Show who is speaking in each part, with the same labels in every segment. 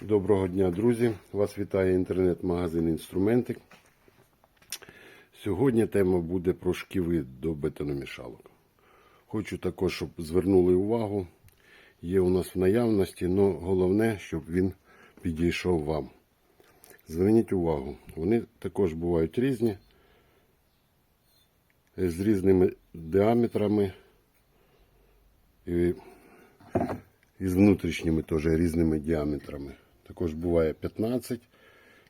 Speaker 1: Доброго дня, друзі! Вас вітає інтернет-магазин Інструментик. Сьогодні тема буде про шківи до бетономішалок. Хочу також, щоб звернули увагу. Є у нас в наявності, але головне, щоб він підійшов вам. Зверніть увагу, вони також бувають різні, з різними діаметрами і, з внутрішніми теж різними діаметрами. Також буває 15,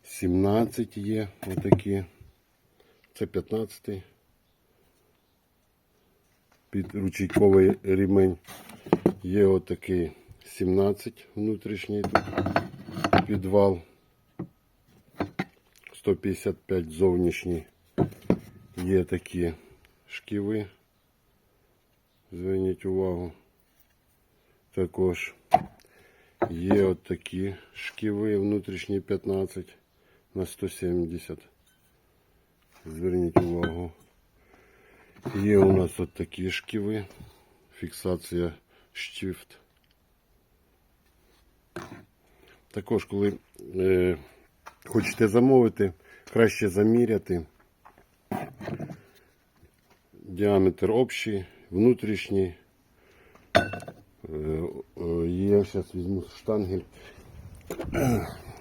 Speaker 1: 17 є отакі. Це 15 під ручейковий рівень. Є отакий 17 внутрішній тут підвал. 155 зовнішній. Є такі шківи. Зверніть увагу. Також є от такі шківи внутрішні 15 на 170. Зверніть увагу. Є у нас от такі шківи. Фіксація штифт. Також, коли е, хочете замовити, краще заміряти. Діаметр общий, внутрішній. Е, е, зараз візьму штангель.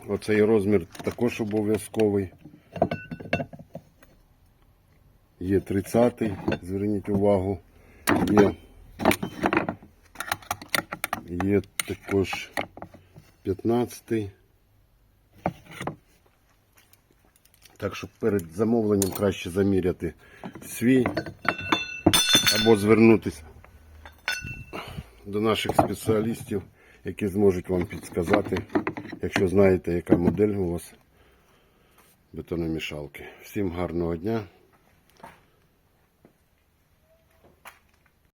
Speaker 1: Оцей розмір також обов'язковий. Є 30 зверніть увагу. Є, є також 15 Так що перед замовленням краще заміряти свій або звернутися до наших спеціалістів, які зможуть вам підсказати, якщо знаєте, яка модель у вас бетономішалки. Всім гарного дня!